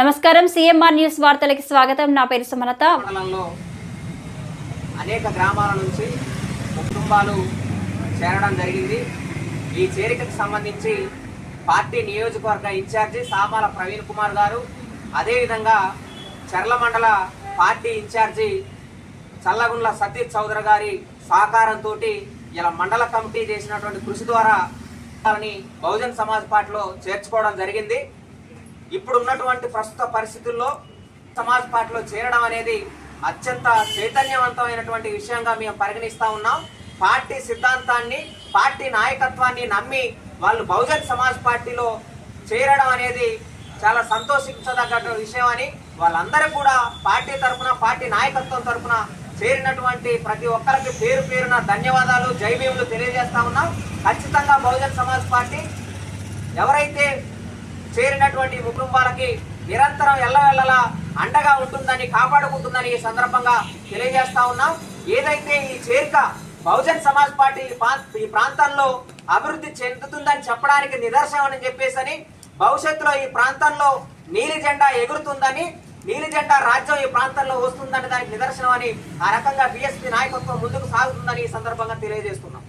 నమస్కారం CMR news వార్తలకి స్వాగతం. నా పేరు సుమలత. అనేక గ్రామాల నుంచి కుటుంబాలు చేరడం జరిగింది. ఈ చేరికకు సంబంధించి పార్టీ నియోజకవర్గ ఇన్ఛార్జి సామాల ప్రవీణ్ కుమార్ గారు అదేవిధంగా చర్ల మండల పార్టీ ఇన్ఛార్జి చల్లగుండ్ల సతీష్ చౌదరి గారి సహకారంతో ఇలా మండల కమిటీ చేసినటువంటి కృషి ద్వారా బహుజన్ సమాజ్ పార్టీలో చేర్చుకోవడం జరిగింది. ఇప్పుడున్నటువంటి ప్రస్తుత పరిస్థితుల్లో సమాజ్ పార్టీలో చేరడం అనేది అత్యంత చైతన్యవంతమైనటువంటి విషయంగా మేము పరిగణిస్తూ ఉన్నాం. పార్టీ సిద్ధాంతాన్ని పార్టీ నాయకత్వాన్ని నమ్మి వాళ్ళు బహుజన్ సమాజ్ పార్టీలో చేరడం అనేది చాలా సంతోషించదగ్గ విషయం అని వాళ్ళందరూ కూడా పార్టీ తరఫున పార్టీ నాయకత్వం తరఫున చేరినటువంటి ప్రతి ఒక్కరికి పేరు పేరున ధన్యవాదాలు జై భీములు తెలియజేస్తా ఉన్నాం. ఖచ్చితంగా బహుజన్ సమాజ్ పార్టీ ఎవరైతే చేరినటువంటి కుటుంబాలకి నిరంతరం ఎల్లవెల్లలా అండగా ఉంటుందని కాపాడుకుంటుందని ఈ సందర్భంగా తెలియజేస్తా ఉన్నాం. ఏదైతే ఈ చేరిక బహుజన్ సమాజ్ పార్టీ ఈ ఈ ప్రాంతంలో అభివృద్ధి చెందుతుందని చెప్పడానికి నిదర్శనం అని చెప్పేసని భవిష్యత్తులో ఈ ప్రాంతంలో నీలి జెండా ఎగురుతుందని నీలి జెండా రాజ్యం ఈ ప్రాంతంలో వస్తుందని దానికి నిదర్శనం అని ఆ రకంగా బిఎస్పీ నాయకత్వం ముందుకు సాగుతుందని ఈ సందర్భంగా తెలియజేస్తున్నాం.